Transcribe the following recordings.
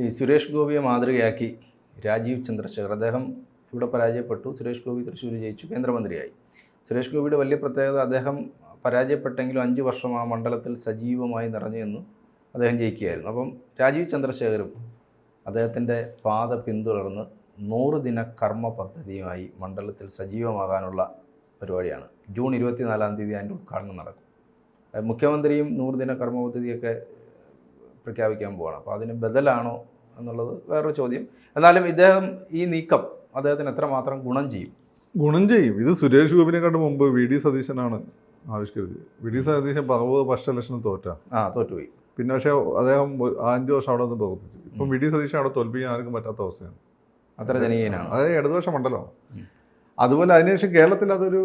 ഈ സുരേഷ് ഗോപിയെ മാതൃകയാക്കി രാജീവ് ചന്ദ്രശേഖർ. അദ്ദേഹം ഇവിടെ പരാജയപ്പെട്ടു. സുരേഷ് ഗോപി തൃശ്ശൂർ ജയിച്ചു. കേന്ദ്രമന്ത്രിയായി. സുരേഷ് ഗോപിയുടെ വലിയ പ്രത്യേകത അദ്ദേഹം പരാജയപ്പെട്ടെങ്കിലും അഞ്ച് വർഷം ആ മണ്ഡലത്തിൽ സജീവമായി നിറഞ്ഞു നിന്നു. അദ്ദേഹം ജയിക്കുകയായിരുന്നു. അപ്പം രാജീവ് ചന്ദ്രശേഖരും അദ്ദേഹത്തിന്റെ പാത പിന്തുടർന്ന് നൂറ് ദിന കർമ്മ പദ്ധതിയുമായി മണ്ഡലത്തിൽ സജീവമാകാനുള്ള പരിപാടിയാണ്. ജൂൺ ഇരുപത്തിനാലാം തീയതി അതിന്റെ ഉദ്ഘാടനം നടക്കും. മുഖ്യമന്ത്രിയും നൂറ് ദിന കർമ്മ പദ്ധതിയൊക്കെ പ്രഖ്യാപിക്കാൻ പോവാണ്. അപ്പോൾ അതിന് ബദലാണോ എന്നുള്ളത് വേറൊരു ചോദ്യം. എന്നാലും ഇദ്ദേഹം ഈ നീക്കം അദ്ദേഹത്തിന് എത്രമാത്രം ഗുണം ചെയ്യും? ഗുണം ചെയ്യും. ഇത് സുരേഷ് ഗോപിനെക്കാട്ട് മുമ്പ് വി ഡി സതീശനാണ് ആവിഷ്കരിച്ചത്. V D Satheesan Paravur first election തോറ്റ. ആ തോറ്റുപോയി. പിന്നെ പക്ഷേ അദ്ദേഹം അഞ്ച് വർഷം അവിടെ നിന്ന് പ്രവർത്തിച്ചു. ഇപ്പം വി ഡി സതീശൻ അവിടെ തോൽപ്പിക്കാൻ ആർക്കും പറ്റാത്ത അവസ്ഥയാണ്. അത്ര ജനകീയനാണ്. അതായത് ഇടതുപക്ഷ മണ്ഡലമാണ്. അതുപോലെ അതിനുശേഷം കേരളത്തിൽ അതൊരു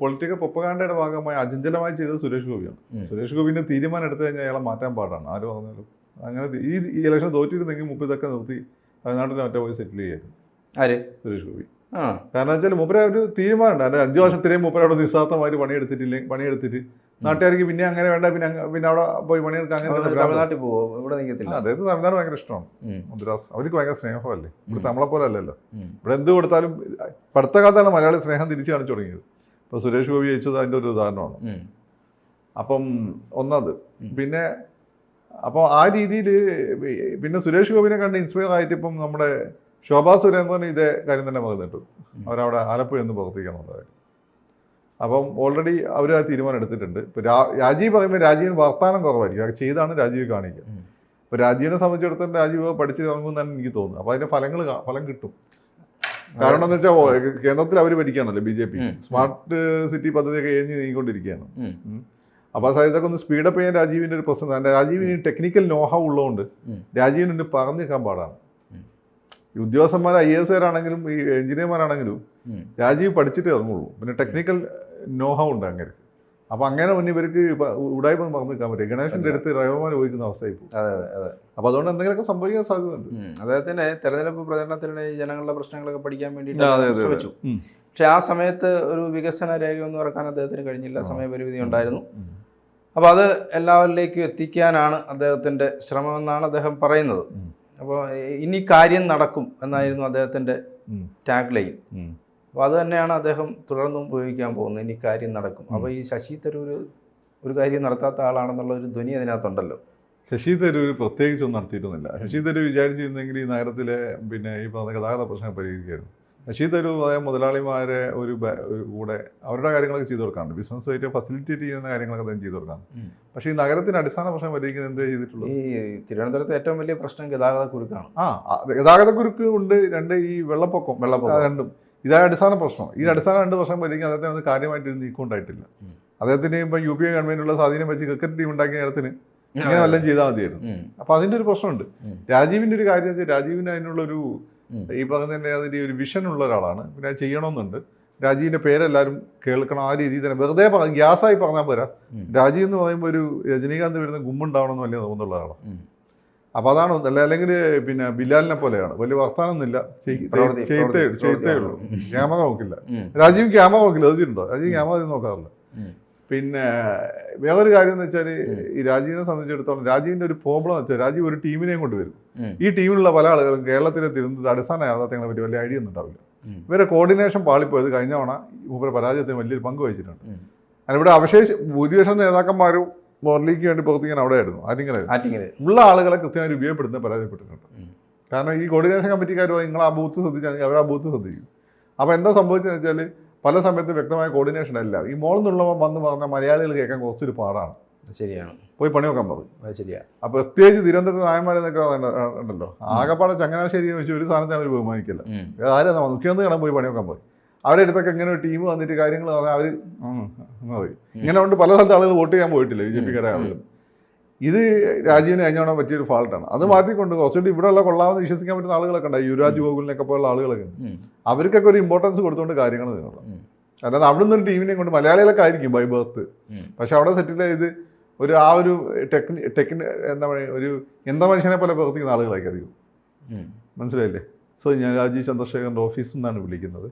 പൊളിറ്റിക്കൽ പൊപ്പകാണ്ടയുടെ ഭാഗമായി അചഞ്ചലമായി ചെയ്തത് സുരേഷ് ഗോപിയാണ്. സുരേഷ് ഗോപിന്റെ തീരുമാനം എടുത്തു കഴിഞ്ഞാൽ അയാളെ മാറ്റാൻ പാടാണ്. ആര് പറഞ്ഞാലും അങ്ങനെ ഈ ഈ ഇലക്ഷൻ തോറ്റിരുന്നെങ്കിൽ മുപ്പതൊക്കെ നിർത്തി തമിഴ്നാട്ടിൽ മറ്റേ പോയി സെറ്റിൽ ചെയ്യായിരുന്നു. ആര്? സുരേഷ് ഗോപി. ആ കാരണം വെച്ചാൽ മൂപ്പര ഒരു തീരുമാനമുണ്ട്. അതിന്റെ അഞ്ച് വർഷത്തിലേയും മൂപ്പര അവിടെ നിസ്സാർത്ഥമായിട്ട് പണിയെടുത്തിട്ടില്ലേ പണിയെടുത്തിട്ട് നാട്ടുകാർക്ക് പിന്നെ അങ്ങനെ വേണ്ട പിന്നെ പിന്നെ അവിടെ പോയി പണിയെടുക്കാൻ അങ്ങനെ. തമിഴ്നാട്ടിൽ പോകും ഇവിടെ നിൽക്കത്തില്ല അതായത് തമിഴ്നാട് ഭയങ്കര ഇഷ്ടമാണ്. മദ്രാസ് അവർക്ക് ഭയങ്കര സ്നേഹമല്ലേ? ഇവിടെ നമ്മളെ പോലെ അല്ലല്ലോ. ഇവിടെ എന്ത് കൊടുത്താലും അടുത്ത കാലത്താണ് മലയാളി സ്നേഹം തിരിച്ചു കാണിച്ചു തുടങ്ങിയത്. ഇപ്പോൾ സുരേഷ് ഗോപി ജയിച്ചത് അതിന്റെ ഒരു ഉദാഹരണമാണ്. അപ്പം ഒന്നത്. പിന്നെ അപ്പോൾ ആ രീതിയിൽ പിന്നെ സുരേഷ് ഗോപിനെ കണ്ട് ഇൻസ്പയർ ആയിട്ട് ഇപ്പം നമ്മുടെ ശോഭാ സുരേന്ദ്രൻ ഇതേ കാര്യം തന്നെ പറഞ്ഞിട്ടു. അവരവിടെ ആലപ്പുഴ നിന്ന് പ്രവർത്തിക്കാന്നുള്ളത് അപ്പം ഓൾറെഡി അവർ ആ തീരുമാനം എടുത്തിട്ടുണ്ട്. ഇപ്പോൾ രാ രാജീവ് പറയുമ്പോൾ രാജീവിന് വർത്താനം കുറവായിരിക്കും. അത് ചെയ്താണ് രാജീവ് കാണിക്കുക. ഇപ്പോൾ രാജീവിനെ സംബന്ധിച്ചിടത്തോളം രാജീവ് പഠിച്ച് ഇറങ്ങുമെന്നാണ് എനിക്ക് തോന്നുന്നു. അപ്പോൾ അതിന്റെ ഫലങ്ങൾ ഫലം കിട്ടും. കാരണം എന്ന് വെച്ചാൽ കേന്ദ്രത്തിൽ അവർ ഭരിക്കുകയാണല്ലോ B J P. Smart city പദ്ധതിയൊക്കെ എഴുതി നീങ്ങിക്കൊണ്ടിരിക്കുകയാണ്. അപ്പോൾ ആ സാധ്യതയൊക്കെ ഒന്ന് സ്പീഡപ്പ് ചെയ്യാൻ രാജീവിന്റെ ഒരു പ്രശ്നം. തന്നെ രാജീവിന് ടെക്നിക്കൽ നോഹ ഉള്ളതുകൊണ്ട്. രാജീവിന് പറഞ്ഞു നിൽക്കാൻ പാടാണ്. ഈ ഉദ്യോഗസ്ഥന്മാർ ഐ എസ് ആരാണെങ്കിലും ഈ എഞ്ചിനീയർമാരാണെങ്കിലും. രാജീവ് പഠിച്ചിട്ടേ ഇറങ്ങുള്ളൂ. പിന്നെ ടെക്നിക്കൽ നോഹ ഉണ്ട് അങ്ങനെ അപ്പോൾ അങ്ങനെ മുന്നേ ഇവർക്ക് ഉടായ്പ പറഞ്ഞു നിൽക്കാൻ പറ്റും. ഗണേശന്റെ അടുത്ത് ഡ്രൈവർമാർ ചോദിക്കുന്ന അവസ്ഥയായി പോകും. അതെ അതെ അതെ. അപ്പോൾ അതുകൊണ്ട് എന്തെങ്കിലുമൊക്കെ സംഭവിക്കാൻ സാധ്യതയുണ്ട്. അദ്ദേഹത്തിന്റെ തെരഞ്ഞെടുപ്പ് പ്രചരണത്തിനിടെ ജനങ്ങളുടെ പ്രശ്നങ്ങളൊക്കെ പഠിക്കാൻ വേണ്ടിയിട്ട്. ശ്രമിച്ചു. പക്ഷേ ആ സമയത്ത് ഒരു വികസന രേഖയൊന്നും ഇറക്കാൻ അദ്ദേഹത്തിന് കഴിഞ്ഞില്ല. സമയപരിമിതി ഉണ്ടായിരുന്നു. അപ്പോൾ അത് എല്ലാവരിലേക്കും എത്തിക്കാനാണ് അദ്ദേഹത്തിന്റെ ശ്രമമെന്നാണ് അദ്ദേഹം പറയുന്നത്. അപ്പോൾ ഇനി കാര്യം നടക്കും എന്നായിരുന്നു അദ്ദേഹത്തിന്റെ. Tag line. അപ്പോൾ അത് തന്നെയാണ് അദ്ദേഹം തുടർന്നും ഉപയോഗിക്കാൻ പോകുന്നത് ഇനി കാര്യം നടക്കും. അപ്പോൾ ഈ ശശി തരൂർ ഒരു കാര്യം നടത്താത്ത ആളാണെന്നുള്ള ഒരു ധ്വനി അതിനകത്തുണ്ടല്ലോ. ശശി തരൂർ പ്രത്യേകിച്ചൊന്നും നടത്തിയിട്ടൊന്നുമില്ല. ശശി തരൂർ വിചാരിച്ചിരുന്നെങ്കിൽ ഈ നഗരത്തിലെ പിന്നെ ഈ ഗതാഗത പ്രശ്നം പരിഹരിക്കായിരുന്നു തരൂർ അതായത് മുതലാളിമാരെ ഒരു കൂടെ അവരുടെ കാര്യങ്ങളൊക്കെ ചെയ്തു കൊടുക്കാറുണ്ട്. ആയിട്ട് ഫെസിലിറ്റേറ്റ് ചെയ്യുന്ന കാര്യങ്ങളൊക്കെ അദ്ദേഹം ചെയ്തു കൊടുക്കാം പക്ഷേ ഈ നഗരത്തിന് അടിസ്ഥാന പ്രശ്നം പരിഹരിക്കുന്നത് എന്തേ ചെയ്തിട്ടുള്ളൂ ഈ തിരുവനന്തപുരത്ത് ഏറ്റവും വലിയ പ്രശ്നം ഗതാഗത കുരുക്കാണ് ആ ഗതാഗത കുരുക്ക് ഉണ്ട് രണ്ട് ഈ വെള്ളപ്പൊക്കം. വെള്ളപ്പൊക്കം. രണ്ടും. ഇതായ അടിസ്ഥാന പ്രശ്നം. ഈ അടിസ്ഥാന രണ്ട് പ്രശ്നം പരിഹരിക്കാൻ അദ്ദേഹത്തിന് അത് കാര്യമായിട്ട് നീക്കൊണ്ടായിട്ടില്ല. അദ്ദേഹത്തിന് ഇപ്പം യു പി എ ഗവൺമെന്റിനുള്ള സ്വാധീനം വെച്ച് ക്രിക്കറ്റ് ടീം ഉണ്ടാക്കിയ നേരത്തിന് ഇങ്ങനെ വല്ലതും ചെയ്താൽ മതിയായിരുന്നു. അപ്പോൾ അതിന്റെ ഒരു പ്രശ്നമുണ്ട്. രാജീവിന്റെ ഒരു കാര്യം വെച്ചാൽ രാജീവിന് അതിനുള്ളൊരു. ഈ പറഞ്ഞ തന്നെ അതിന്റെ ഒരു വിഷൻ ഉള്ള ഒരാളാണ്. പിന്നെ അത് ചെയ്യണമെന്നുണ്ട്. രാജീവിന്റെ പേരെല്ലാവരും കേൾക്കണം. ആ രീതിയിൽ തന്നെ വെറുതെ പറ ഗ്യാസായി പറഞ്ഞാൽ പോരാ. രാജീവ് എന്ന് പറയുമ്പോൾ ഒരു രജനീകാന്ത് വരുന്ന ഗുമ്മുണ്ടാവണമെന്ന് വലിയ തോന്നുന്നുള്ള ആളാണ്. ഉം. അപ്പോൾ അതാണ് അല്ല അല്ലെങ്കിൽ പിന്നെ ബിലാലിനെ പോലെയാണ്. വലിയ വർത്താനമൊന്നുമില്ല. ചെയ്- ചെയ്തേ ചെയ്തേ ഉള്ളൂ. ക്യാമറ നോക്കില്ല. രാജീവ് ക്യാമറ നോക്കില്ല. അത് ചെയ്തിട്ടുണ്ടോ രാജീവ് ക്യാമറ നോക്കാറില്ല. പിന്നെ വേറൊരു കാര്യം എന്ന് വെച്ചാൽ ഈ രാജീവിനെ സംബന്ധിച്ചിടത്തോളം രാജീവിന്റെ ഒരു പ്രോബ്ലം വെച്ചാൽ രാജീവ് ഒരു ടീമിനെയും കൊണ്ടുവരും. ഈ ടീമിലുള്ള പല ആളുകളും കേരളത്തിലെ തിരുവനന്തപുരത്ത് അടിസ്ഥാന യാഥാർത്ഥ്യങ്ങളെ പറ്റി വലിയ ഐഡിയ ഒന്നും ഉണ്ടാവില്ല. ഇവരെ കോർഡിനേഷൻ പാളിപ്പോയത് കഴിഞ്ഞ തവണ ഇവരെ പരാജയത്തിന് വലിയൊരു പങ്ക് വഹിച്ചിട്ടുണ്ട്. ഉം. അതിനിവിടെ അവശേഷ ഭൂരിപക്ഷം നേതാക്കന്മാരും മുരളിക്ക് വേണ്ടി പ്രവർത്തിക്കാൻ അവിടെയായിരുന്നു ആറ്റിങ്ങനെ ഉള്ള ആളുകളെ കൃത്യമായി ഉപയോഗപ്പെടുത്തുന്ന പരാജയപ്പെട്ടിട്ടുണ്ട്. കാരണം ഈ കോർഡിനേഷൻ കമ്മിറ്റിക്കാർ നിങ്ങൾ ആ ബൂത്ത് ശ്രദ്ധിച്ചാൽ അവർ ആ ബൂത്ത് ശ്രദ്ധിക്കും. അപ്പോൾ എന്താ സംഭവിച്ചതെന്ന് വെച്ചാൽ പല സമയത്തും വ്യക്തമായ കോർഡിനേഷൻ അല്ല. ഈ മോളിൽ നിന്നുള്ളവൻ വന്ന് പറഞ്ഞാൽ മലയാളികൾ കേൾക്കാൻ കുറച്ചൊരു പാടാണ്. ശരിയാണ്. പോയി പണി നോക്കാൻ പറയും ശരിയാണ് ശരിയാ. അപ്പോൾ പ്രത്യേകിച്ച് തിരുവനന്തപുരത്ത് നായന്മാരെന്നൊക്കെ ഉണ്ടല്ലോ. ആകപ്പാടെ ചങ്ങനാശ്ശേരി വെച്ച് ഒരു സാധനത്തെ അവർ ബഹുമാനിക്കില്ല. ആരും മുഖ്യമന്ത്രി കാണാൻ പോയി പണി നോക്കാൻ പോയി. അവരെ അടുത്തൊക്കെ ഇങ്ങനെ ഒരു ടീം വന്നിട്ട് കാര്യങ്ങൾ പറഞ്ഞാൽ അവർ പോയി ഇങ്ങനെ കൊണ്ട് പല സ്ഥലത്ത് ആളുകൾ വോട്ട് ചെയ്യാൻ പോയിട്ടില്ല ബി ജെ പിക്കാരെ ആളുകൾ. ഇത് രാജീവിന് കഴിഞ്ഞോണം പറ്റിയൊരു ഫാൾട്ടാണ് അത് മാറ്റിക്കൊണ്ട് കുറച്ചുകൂടി ഇവിടെയുള്ള കൊള്ളാമെന്ന് വിശ്വസിക്കാൻ പറ്റുന്ന ആളുകളൊക്കെ ഉണ്ടായി യുവരാജ് ഗോകുലിനൊക്കെ പോലുള്ള ആളുകളൊക്കെ അവർക്കൊക്കെ ഒരു ഇമ്പോർട്ടൻസ് കൊടുത്തുകൊണ്ട് കാര്യങ്ങൾ അതായത് അല്ലാതെ അവിടെ നിന്ന് ഒരു ടീമിനെ കൊണ്ട് മലയാളികളൊക്കെ ആയിരിക്കും ബൈ ബർത്ത് പക്ഷെ അവിടെ സെറ്റിൽ ചെയ്ത് ഒരു ആ ഒരു ടെക്നി ടെക്നി എന്താ പറയുക ഒരു എന്താ മനുഷ്യനെ പോലെ പ്രവർത്തിക്കുന്ന ആളുകളായിരിക്കും അധികം. മനസ്സിലായില്ലേ? സോ ഞാൻ രാജീവ് ചന്ദ്രശേഖരന്റെ ഓഫീസിൽ നിന്നാണ് വിളിക്കുന്നത്.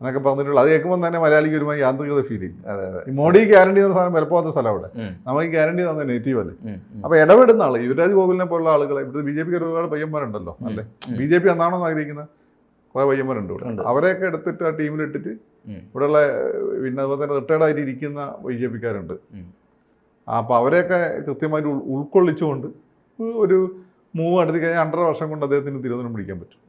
എന്നൊക്കെ പറഞ്ഞിട്ടുള്ളത്. അത് കേൾക്കുമ്പോൾ തന്നെ മലയാളിക്ക് ഒരുമാതിരി യാന്ത്രികത ഫീൽ ചെയ്യും അതെ അതെ. മോഡി ഗ്യാരണ്ടി എന്ന സാധനം വിലപ്പോകാത്ത സ്ഥലം അവിടെ. നമുക്ക് ഗ്യാരണ്ടി തന്നെ നെഗറ്റീവ് അല്ലേ. അപ്പോൾ ഇടപെടുന്ന ആൾ യുവരാജ് ഗോകുലിനെ പോലുള്ള ആളുകളെ ഇവിടുത്തെ ബി ജെ പിക്ക് ഒരുപാട് പയ്യന്മാരുണ്ടല്ലോ അല്ലേ. ബി ജെ പി എന്നാണോ ആഗ്രഹിക്കുന്നത് കുറേ പയ്യന്മാരുണ്ട് ഇവിടെ. അവരെയൊക്കെ എടുത്തിട്ട് ആ ടീമിലിട്ടിട്ട്. ഇവിടെയുള്ള പിന്നെ അതുപോലെ തന്നെ റിട്ടയർഡ് ആയിട്ട് ഇരിക്കുന്ന ബി ജെ പിക്കാരുണ്ട്. അപ്പൊ അപ്പോൾ അവരെയൊക്കെ കൃത്യമായിട്ട് ഉൾക്കൊള്ളിച്ചുകൊണ്ട് ഒരു മൂവ് നടത്തി കഴിഞ്ഞാൽ രണ്ടര വർഷം കൊണ്ട് അദ്ദേഹത്തിന് തിരുവനന്തപുരം പിടിക്കാൻ പറ്റും.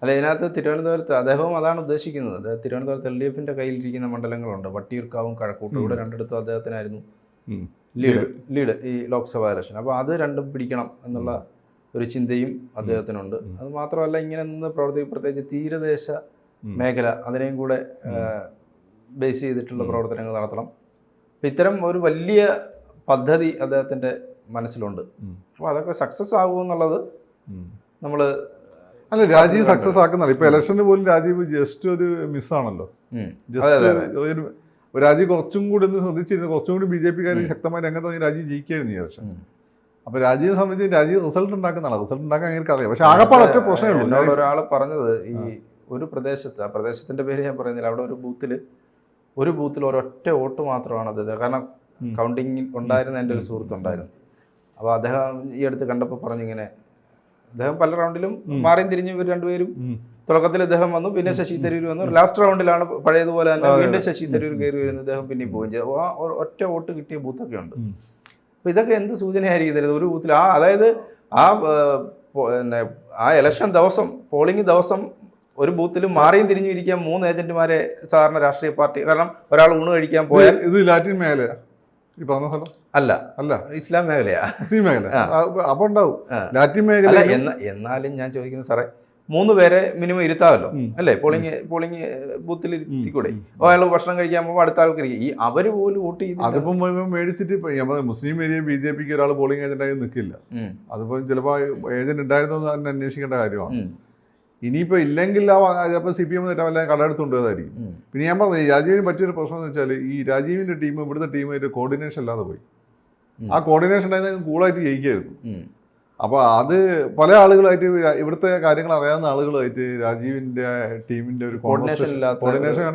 അല്ല ഇതിനകത്ത് തിരുവനന്തപുരത്ത് അദ്ദേഹവും അതാണ് ഉദ്ദേശിക്കുന്നത്. അദ്ദേഹം തിരുവനന്തപുരത്ത് എൽ ഡി എഫിന്റെ കയ്യിലിരിക്കുന്ന മണ്ഡലങ്ങളുണ്ട്. വട്ടിയൂർക്കാവും കഴക്കൂട്ടും ഇവിടെ രണ്ടിടത്തും അദ്ദേഹത്തിനായിരുന്നു ലീഡ്. ലീഡ്. ഈ ലോക്സഭാ ഇലക്ഷൻ. അപ്പോൾ അത് രണ്ടും പിടിക്കണം എന്നുള്ള ഒരു ചിന്തയും അദ്ദേഹത്തിനുണ്ട്. അത് മാത്രമല്ല ഇങ്ങനെ നിന്ന് പ്രവർത്തി പ്രത്യേകിച്ച് തീരദേശ മേഖല അതിനെയും കൂടെ ബേസ് ചെയ്തിട്ടുള്ള പ്രവർത്തനങ്ങൾ നടത്തണം. അപ്പം ഇത്തരം ഒരു വലിയ പദ്ധതി അദ്ദേഹത്തിന്റെ മനസ്സിലുണ്ട്. അപ്പോൾ അതൊക്കെ സക്സസ് ആകുമെന്നുള്ളത്. നമ്മൾ അല്ല രാജീവ് സക്സസ് ആക്കുന്നില്ല ഇപ്പൊ ഇലക്ഷന് പോലും രാജീവ് ജസ്റ്റ് ഒരു മിസ്സാണല്ലോ ആണല്ലോ. ജസ്റ്റ് രാജീവ് കുറച്ചും കൂടി ഒന്ന് ശ്രദ്ധിച്ചിരുന്നു. കുറച്ചും കൂടി ബി ജെ പിക്കാർ ശക്തമായി രംഗത്ത് രാജീവ് ജയിക്കുകയായിരുന്നു ഈ ഇലക്ഷൻ അപ്പൊ രാജീവിനെ സംബന്ധിച്ച് രാജീവ് റിസൾട്ട് ഉണ്ടാക്കുന്നതാണ്. റിസൾട്ട് ഉണ്ടാക്കാൻ അങ്ങനെ അറിയാം. പക്ഷെ ആകപ്പാട് ഒറ്റ പ്രശ്നമേ ഉള്ളൂ. ഒരാൾ പറഞ്ഞത് ഈ ഒരു പ്രദേശത്ത് ആ പ്രദേശത്തിന്റെ പേര് ഞാൻ പറയുന്നില്ല. അവിടെ ഒരു ബൂത്തിൽ ഒരു ബൂത്തിൽ ഒരൊറ്റ വോട്ട് മാത്രമാണ് അത് കാരണം കൗണ്ടിങ് ഉണ്ടായിരുന്ന എന്റെ ഒരു സുഹൃത്തുണ്ടായിരുന്നു. അപ്പോൾ അദ്ദേഹം ഈ അടുത്ത് കണ്ടപ്പോൾ പറഞ്ഞിങ്ങനെ അദ്ദേഹം പല റൗണ്ടിലും മാറിയും തിരിഞ്ഞു ഇവർ രണ്ടുപേരും. തുടക്കത്തിൽ അദ്ദേഹം വന്നു പിന്നെ ശശി തരൂർ വന്നു. ലാസ്റ്റ് റൗണ്ടിലാണ് പഴയതുപോലെ തന്നെ വീണ്ടും ശശി തരൂർ കയറി വരുന്നത് അദ്ദേഹം പിന്നെ പോവുകയും ചെയ്തു. ആ ഒറ്റ വോട്ട് കിട്ടിയ ബൂത്തൊക്കെ ഉണ്ട്. അപ്പൊ അപ്പോൾ ഇതൊക്കെ എന്ത് സൂചനയായിരിക്കും തരുന്നത് ഒരു ബൂത്തിൽ ആ അതായത് ആ പിന്നെ ആ ഇലക്ഷൻ ദിവസം പോളിംഗ് ദിവസം ഒരു ബൂത്തിൽ മാറിയും തിരിഞ്ഞു ഇരിക്കാൻ മൂന്ന് ഏജന്റുമാരെ സാധാരണ രാഷ്ട്രീയ പാർട്ടി കാരണം ഒരാൾ ഊണ് കഴിക്കാൻ പോയാൽ ഇത് ലാറ്റിൻ മേഖലയാ. ഈ പറഞ്ഞ സ്ഥലം? അല്ല. അല്ല. ഇസ്ലാം മേഖലയാ. മുസ്ലിം മേഖല. ആ. ആ, അപ്പൊ ഉണ്ടാവും. ലാറ്റിൻ മേഖല എന്നാലും ഞാൻ ചോദിക്കുന്നത് സാറേ മൂന്ന് പേരെ മിനിമം ഇരുത്താമല്ലോ. അല്ലേ? പോളിംഗ് പോളിംഗ് ബൂത്തിൽ ഇരുത്തിക്കൂടെ. അപ്പോൾ അയാൾ ഭക്ഷണം കഴിക്കാൻ പോകുമ്പോൾ അടുത്ത ആൾക്ക് ഇരിക്കും. ഈ അവർ പോലും വോട്ട് ചെയ്ത് അതിപ്പം മേടിച്ചിട്ട് മുസ്ലിം ഏരിയ ബി ജെ പിക്ക് ഒരാൾ പോളിംഗ് ഏജന്റായി നിൽക്കില്ല അതിപ്പോ ചിലപ്പോൾ ഏജന്റ് ഉണ്ടായിരുന്നോ എന്ന് അന്വേഷിക്കേണ്ട കാര്യമാണ്. ഇനിയിപ്പോൾ ഇല്ലെങ്കിൽ ആ ചിലപ്പോൾ സി പി എം തന്നെ വല്ല കടമെടുത്തുകൊണ്ടതായിരിക്കും. പിന്നെ ഞാൻ പറഞ്ഞു രാജീവിന് പറ്റിയൊരു പ്രശ്നം എന്ന് വെച്ചാൽ ഈ രാജീവിന്റെ ടീം ഇവിടുത്തെ ടീമായിട്ട് കോർഡിനേഷൻ ഇല്ലാതെ പോയി. ആ കോർഡിനേഷൻ ഉണ്ടായിരുന്നെങ്കിൽ കൂളായിട്ട് ജയിക്കായിരുന്നു. അപ്പോൾ അത് പല ആളുകളായിട്ട് ഇവിടുത്തെ കാര്യങ്ങൾ അറിയാവുന്ന ആളുകളായിട്ട് രാജീവിന്റെ ടീമിന്റെ ഒരു കോർഡിനേഷൻ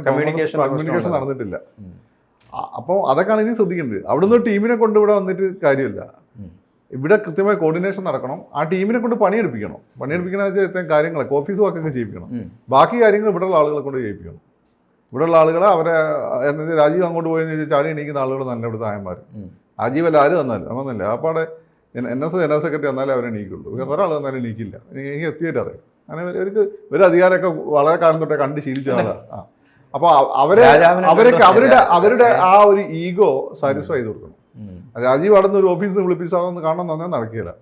കമ്മ്യൂണിക്കേഷൻ പ്രശ്നം നടന്നിട്ടില്ല. അപ്പോൾ അതൊക്കെയാണ് ഇനി ശ്രദ്ധിക്കേണ്ടത്. അവിടുന്ന് ടീമിനെ കൊണ്ട് ഇവിടെ വന്നിട്ട് കാര്യമില്ല. ഇവിടെ കൃത്യമായ കോർഡിനേഷൻ നടക്കണം. ആ ടീമിനെ കൊണ്ട് പണിയെടുപ്പിക്കണം. പണിയെടുപ്പിക്കണമെന്ന് വെച്ചാൽ ഇത്തരം കാര്യങ്ങളൊക്കെ ഓഫീസ് വർക്കൊക്കെ ചെയ്യിപ്പിക്കണം. ബാക്കി കാര്യങ്ങൾ ഇവിടെയുള്ള ആളുകളെ കൊണ്ട് ചെയ്യിപ്പിക്കണം. ഇവിടെയുള്ള ആളുകളെ അവരെ രാജീവ് അങ്ങോട്ട് പോയെന്ന് ചോദിച്ചാൽ ചാടി എണീക്കുന്ന ആളുകൾ നല്ല ഇവിടുത്തെ ആയന്മാർ. രാജീവ് അല്ല ആര് വന്നാലും വന്നില്ല. അപ്പാടെ എൻ എസ് ജനറൽ സെക്രട്ടറി വന്നാലേ അവരെ എണീക്കുള്ളൂ. വേറെ ഒരാൾ വന്നാലും എണീക്കില്ല. എനിക്ക് എത്തിയിട്ട് അറിയാം. അങ്ങനെ ഇവർക്ക് ഒരു അധികാരമൊക്കെ വളരെ കാലം തൊട്ടേ കണ്ട് ശീലിച്ച ആളാണ് ആ. അപ്പോൾ അവരെ അവരൊക്കെ അവരുടെ അവരുടെ ആ ഒരു ഈഗോ സാറ്റിസ്ഫൈ ചെയ്ത് കൊടുക്കണം. രാജീവ് അവിടെ നിന്ന് ഒരു ഓഫീസിൽ നിന്ന് വിളിപ്പിച്ചാന്ന് കാണണം തന്നെ നടക്കില്ല.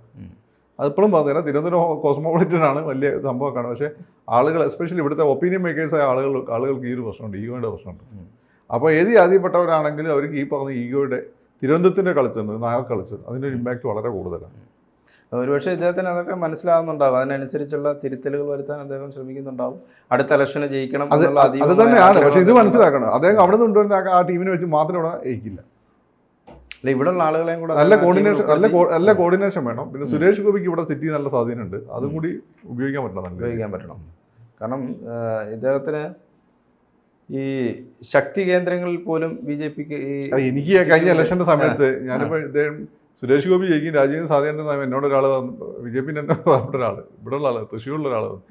അതിപ്പോഴും പറഞ്ഞുതരാം തിരുവനന്തപുരം കോസ്മോപൊളിറ്റൻ ആണ് വലിയ സംഭവമൊക്കെയാണ്. പക്ഷേ ആളുകൾ എസ്പെഷ്യലി ഇവിടുത്തെ ഒപ്പീനിയൻ മേക്കേഴ്സായ ആളുകൾ ആളുകൾക്ക് ഈ ഒരു പ്രശ്നമുണ്ട് ഈഗോയുടെ പ്രശ്നമുണ്ട്. അപ്പോൾ ഏത് ജാതിപ്പെട്ടവരാണെങ്കിലും അവർക്ക് ഈ പറഞ്ഞ ഈഗോയുടെ തിരുവനന്തപുരത്തിന്റെ കളിച്ചുണ്ട് നായർ കളിച്ച് അതിന്റെ ഒരു ഇമ്പാക്റ്റ് വളരെ കൂടുതലാണ്. ഒരുപക്ഷെ ഇദ്ദേഹത്തിന് അതൊക്കെ മനസ്സിലാവുന്നുണ്ടാവും. അതിനനുസരിച്ചുള്ള തിരുത്തലുകൾ വരുത്താൻ അദ്ദേഹം ശ്രമിക്കുന്നുണ്ടാവും. അടുത്ത ഇലക്ഷന് ജയിക്കണം അത് തന്നെയാണ്. പക്ഷേ ഇത് മനസ്സിലാക്കണം. അദ്ദേഹം അവിടെ നിന്ന് കൊണ്ടുവരുന്ന ആ- ആ ടീമിനെ വെച്ച് മാത്രം ഇവിടെ ജയിക്കില്ല അല്ല ഉള്ള ആളുകളെയും കൂടെ നല്ല കോർഡിനേഷൻ നല്ല നല്ല കോർഡിനേഷൻ വേണം. പിന്നെ സുരേഷ് ഗോപിക്ക് ഇവിടെ സിറ്റി നല്ല സ്വാധീനമുണ്ട്. അതും കൂടി ഉപയോഗിക്കാൻ പറ്റണം ഉപയോഗിക്കാൻ പറ്റണം. കാരണം ഇദ്ദേഹത്തിന് ഈ ശക്തി കേന്ദ്രങ്ങളിൽ പോലും ബി ജെ പിക്ക് എനിക്ക് കഴിഞ്ഞ ഇലക്ഷന്റെ സമയത്ത് ഞാനിപ്പോൾ ഇദ്ദേഹം സുരേഷ് ഗോപി ജയിക്കും രാജീവിന് സാധ്യത സമയം എന്നോട് ഒരാൾ ബി ജെ പിന്നെ എന്നെ പറഞ്ഞ ഒരാൾ ഇവിടെ ഉള്ള ആൾ തൃശ്ശൂരിലുള്ള ഒരാൾ തന്നു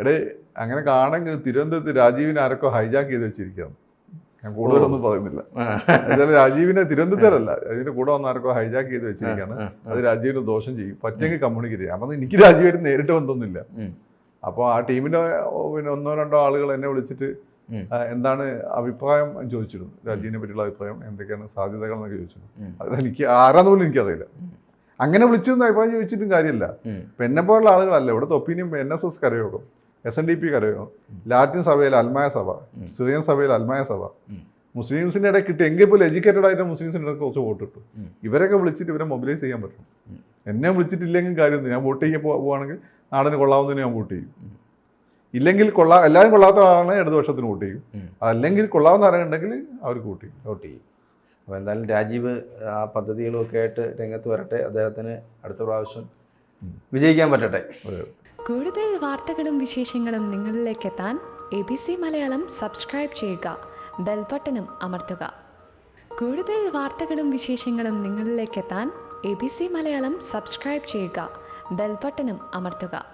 എടേ അങ്ങനെ കാണെങ്കിൽ തിരുവനന്തപുരത്ത് രാജീവിനെ ആരൊക്കെ ഹൈജാക്ക് ചെയ്ത് വെച്ചിരിക്കുകയാണ്. ഞാൻ കൂടുതലൊന്നും പറയുന്നില്ല. എന്നുവെച്ചാൽ രാജീവിനെ തിരുവനന്തപുരത്തല്ല അതിന്റെ കൂടെ വന്ന ആർക്കോ ഹൈജാക്ക് ചെയ്ത് വെച്ചിരിക്കുകയാണ്. അത് രാജീവിന് ദോഷം ചെയ്യും. പറ്റെങ്കിൽ കമ്മ്യൂണിക്കേറ്റ് ചെയ്യാം. അപ്പം എനിക്ക് രാജീവായിട്ട് നേരിട്ട് ബന്ധമൊന്നുമില്ല. ഉം. അപ്പോൾ ആ ടീമിന്റെ പിന്നെ ഒന്നോ രണ്ടോ ആളുകൾ എന്നെ വിളിച്ചിട്ട് എന്താണ് അഭിപ്രായം? ചോദിച്ചിരുന്നു. രാജീവിനെ പറ്റിയുള്ള അഭിപ്രായം എന്തൊക്കെയാണ് സാധ്യതകൾ എന്നൊക്കെ ചോദിച്ചിരുന്നു. അതിൽ എനിക്ക് ആരാന്ന് പോലും എനിക്കറിയില്ല. അങ്ങനെ വിളിച്ചൊന്നും അഭിപ്രായം ചോദിച്ചിട്ടും കാര്യമില്ല. എന്നെ പോലുള്ള ആളുകളല്ല. ഇവിടുത്തെ opinion N S S Karayogam. S N D P കരയോ? Latin സഭയിൽ അൽമായ സഭ. സിറിയൻ സഭയിൽ അൽമായ സഭ. മുസ്ലിംസിന്റെ ഇടയിൽ കിട്ടി എങ്കിൽ പോലും എഡ്യൂക്കേറ്റഡ് ആയിട്ട് മുസ്ലിംസിന്റെ ഇടയ്ക്ക് കുറച്ച് വോട്ട് കിട്ടും. ഇവരൊക്കെ വിളിച്ചിട്ട് ഇവരെ മൊബിലൈസ് ചെയ്യാൻ പറ്റും എന്നെ വിളിച്ചിട്ടില്ലെങ്കിൽ കാര്യമൊന്നും ഞാൻ വോട്ട് ചെയ്യാൻ പോവുകയാണെങ്കിൽ നാടിന് കൊള്ളാവുന്നതിന് ഞാൻ വോട്ട് ചെയ്യും. ഇല്ലെങ്കിൽ കൊള്ളാ എല്ലാവരും കൊള്ളാത്ത ആളാണ് ഇടതുപക്ഷത്തിന് വോട്ട് ചെയ്യും. അല്ലെങ്കിൽ കൊള്ളാവുന്ന ആരെയുണ്ടെങ്കിൽ അവർക്ക് വോട്ട് ചെയ്യും. വോട്ട് ചെയ്യും. അപ്പോൾ എന്തായാലും രാജീവ് ആ പദ്ധതികളുമൊക്കെ ആയിട്ട് രംഗത്ത് വരട്ടെ. അദ്ദേഹത്തിന് അടുത്ത പ്രാവശ്യം വിജയിക്കാൻ പറ്റട്ടെ. കൂടുതൽ വാർത്തകളും വിശേഷങ്ങളും നിങ്ങളിലേക്ക് എത്താൻ A B C Malayalam subscribe ചെയ്യുക ബെൽബട്ടനും അമർത്തുക. കൂടുതൽ വാർത്തകളും വിശേഷങ്ങളും നിങ്ങളിലേക്ക് എത്താൻ A B C Malayalam subscribe ചെയ്യുക ബെൽബട്ടനും അമർത്തുക.